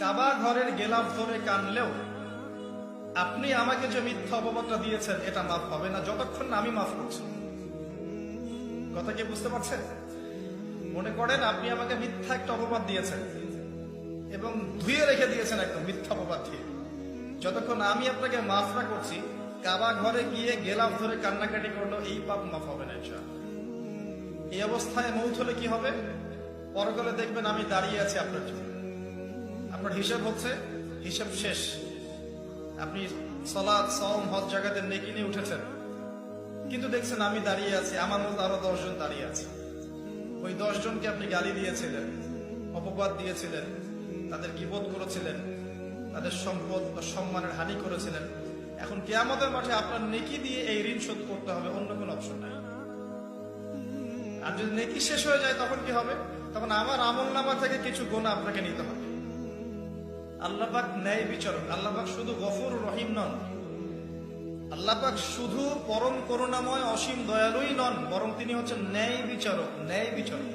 কাবা ঘরের গেলাফ ধরে কানলেও আপনি আমাকে যে মিথ্যা অপবাদটা দিয়েছেন, এটা মাফ হবে না। যতক্ষণ না আমি মাফ করছি। কথা কি বুঝতে পারছেন? মনে করেন আপনি আমাকে মিথ্যা একটা অপবাদ দিয়েছেন এবং ধুয়ে রেখে দিয়েছেন একদম মিথ্যা অপবাদ দিয়ে। যতক্ষণ আমি আপনাকে মাফ না করছি, কাবা ঘরে গিয়ে গেলাফ ধরে কান্নাকাটি করল, এই পাপ মাফ হবে না। এই অবস্থায় মৌত হলে কি হবে? পরকালে দেখবেন আমি দাঁড়িয়ে আছি আপনার জন্য। আপনার হিসাব হচ্ছে, হিসাব শেষ। আপনি সলাদ সম হজ জায়গাতে নেকি নিয়ে উঠেছেন। কিন্তু দেখছেন আমি দাঁড়িয়ে আছি, আমার মতো আরও দশজন দাঁড়িয়ে আছে। ওই দশজনকে আপনি গালি দিয়েছিলেন, অপবাদ দিয়েছিলেন, তাদের গিবোধ করেছিলেন, তাদের সম্পদ বা সম্মানের হানি করেছিলেন। এখন কেয়ামতের মাঠে আপনার নেকি দিয়ে এই ঋণ শোধ করতে হবে, অন্য কোনো অপশন নাই। আর যদি নেকি শেষ হয়ে যায়, তখন কি হবে? তখন আমার আমল নামা থেকে কিছু গোনা আপনাকে নিতে হবে। আল্লাহবাক ন্যায় বিচারক আল্লাপাক শুধু গফুর রহিম নন, আল্লাপাক শুধু পরম করুণাময় অসীম দয়ালুই নন, বরং তিনি হচ্ছেন ন্যায় বিচারক ন্যায় বিচারক।